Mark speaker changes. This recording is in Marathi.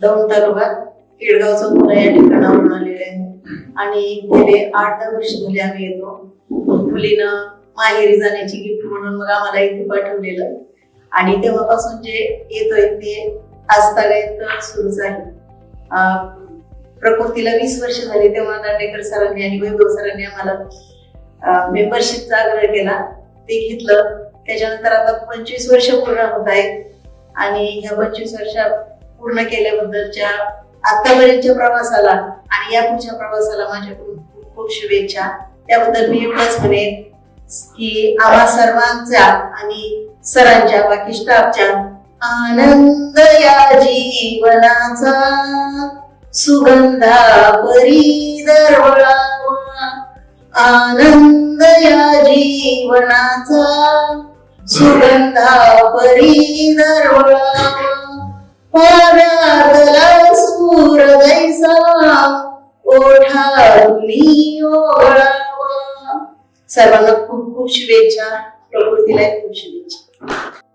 Speaker 1: दौंड तालुका केडगावचा मुलं या ठिकाणावरून आलेले आहे. आणि गेले आठ दहा वर्ष झाले आम्ही येतो. मुलीनं माहेरी जाण्याची गिफ्ट म्हणून मग आम्हाला इथे पाठवलेलं. आणि तेव्हापासून जे येतोय ते आजतागायत सुरूच आहे. अं, प्रकृतीला वीस वर्ष झाली तेव्हा दांडेकर सरांनी आणि वैभव सरांनी आम्हाला मेंबरशिपचा आग्रह केला. ते घेतलं. त्याच्यानंतर आता पंचवीस वर्ष पूर्ण होत आहेत. आणि ह्या पंचवीस वर्षात पूर्ण केल्याबद्दलच्या आतापर्यंतच्या प्रवासाला आणि या पुढच्या प्रवासाला माझ्याकडून खूप खूप शुभेच्छा. त्याबद्दल मी एवढंच म्हणेन की आम्हा सर्वांचा आणि सरांच्या बाकी स्टाफच्या आनंद या जीवनाचा. सुगंधा परी दरवळावा. आनंद या जीवनाचा. सुगंधा परी दरवळावा पाव्यातला सूर दैसा ओळावा सर्वांना खूप खूप शुभेच्छा. प्रकृतीला खूप शुभेच्छा.